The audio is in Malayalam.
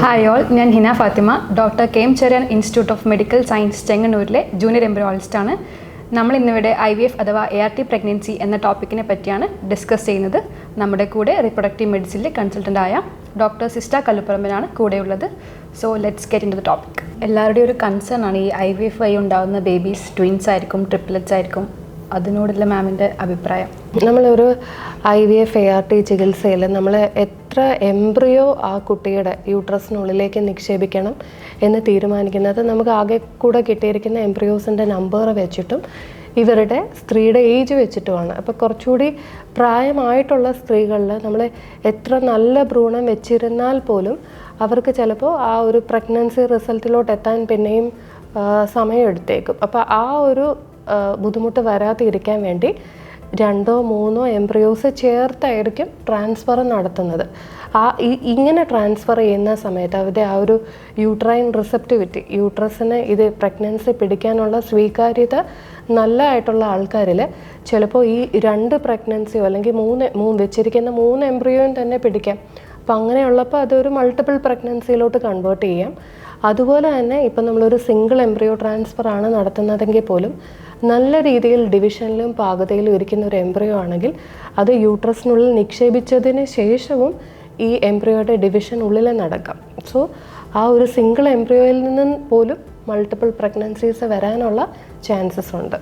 ഹായ് ഓൾ ഞാൻ Hina Fathima. Doctor K M Cherian institute of medical science ചെങ്ങന്നൂരിലെ junior embryologist ആണ്. നമ്മൾ ഇന്നിവിടെ ഐ വി എഫ് അഥവാ എ ആർ ടി പ്രഗ്നൻസി എന്ന ടോപ്പിക്കിനെ പറ്റിയാണ് ഡിസ്കസ് ചെയ്യുന്നത്. നമ്മുടെ കൂടെ റിപ്രൊഡക്റ്റീവ് മെഡിസിനിലെ കൺസൾട്ടന്റ് ആയ ഡോക്ടർ സിസ്റ്റ കല്ലുപ്പറമ്പനാണ് കൂടെയുള്ളത് so let's get into the topic എല്ലാവരുടെയും ഒരു കൺസേൺ ആണ് ഈ ഐ വി എഫ് വഴി ഉണ്ടാകുന്ന ബേബീസ് ട്വിൻസ് ആയിരിക്കും ട്രിപ്ലറ്റ്സ് ആയിരിക്കും. അതിനോടുള്ള മാമിന്റെ അഭിപ്രായം? നമ്മളൊരു I V F A R T ചികിത്സയിൽ നമ്മൾ എത്ര എംബ്രിയോ ആ കുട്ടിയുടെ യൂട്രസിനുള്ളിലേക്ക് നിക്ഷേപിക്കണം എന്ന് തീരുമാനിക്കുന്നത് നമുക്ക് ആകെ കൂടെ കിട്ടിയിരിക്കുന്ന എംബ്രിയോസിന്റെ നമ്പർ വെച്ചിട്ടും ഇവരുടെ സ്ത്രീയുടെ ഏജ് വെച്ചിട്ടുമാണ്. അപ്പോൾ കുറച്ചുകൂടി പ്രായമായിട്ടുള്ള സ്ത്രീകളിൽ നമ്മൾ എത്ര നല്ല ഭ്രൂണം വെച്ചിരുന്നാൽ പോലും അവർക്ക് ചിലപ്പോൾ ആ ഒരു പ്രഗ്നൻസി റിസൾട്ടിലോട്ട് എത്താൻ പിന്നെയും സമയം സമയമെടുത്തേക്കും. അപ്പോൾ ആ ഒരു ബുദ്ധിമുട്ട് വരാതെ ഇരിക്കാൻ വേണ്ടി രണ്ടോ മൂന്നോ എംബ്രിയോസ് ചേർത്തായിരിക്കും ട്രാൻസ്ഫർ നടത്തുന്നത്. ആ ഇങ്ങനെ ട്രാൻസ്ഫർ ചെയ്യുന്ന സമയത്ത് അവരുടെ ആ ഒരു യൂട്രൈൻ റിസെപ്റ്റിവിറ്റി യൂട്രസിന് ഇത് പ്രഗ്നൻസി പിടിക്കാനുള്ള സ്വീകാര്യത നല്ല ആയിട്ടുള്ള ആൾക്കാരിൽ ചിലപ്പോൾ ഈ രണ്ട് പ്രഗ്നൻസിയോ അല്ലെങ്കിൽ മൂന്ന് മൂന്ന് വെച്ചിരിക്കുന്ന മൂന്ന് എംബ്രിയോയും തന്നെ പിടിക്കാം. അപ്പം അങ്ങനെയുള്ളപ്പോൾ അതൊരു മൾട്ടിപ്പിൾ പ്രഗ്നൻസിയിലോട്ട് കൺവേർട്ട് ചെയ്യാം. അതുപോലെ തന്നെ ഇപ്പം നമ്മളൊരു സിംഗിൾ എംബ്രിയോ ട്രാൻസ്ഫർ ആണ് നടത്തുന്നതെങ്കിൽ പോലും നല്ല രീതിയിൽ ഡിവിഷനിലും പാകതയിലും ഇരിക്കുന്ന ഒരു എംബ്രിയോ ആണെങ്കിൽ അത് യൂട്രസിനുള്ളിൽ നിക്ഷേപിച്ചതിന് ശേഷവും ഈ എംബ്രിയോയുടെ ഡിവിഷൻ ഉള്ളിൽ നടക്കാം. സോ ആ ഒരു സിംഗിൾ എംബ്രിയോയിൽ നിന്നും പോലും മൾട്ടിപ്പിൾ പ്രഗ്നൻസീസ് വരാനുള്ള ചാൻസസ് ഉണ്ട്.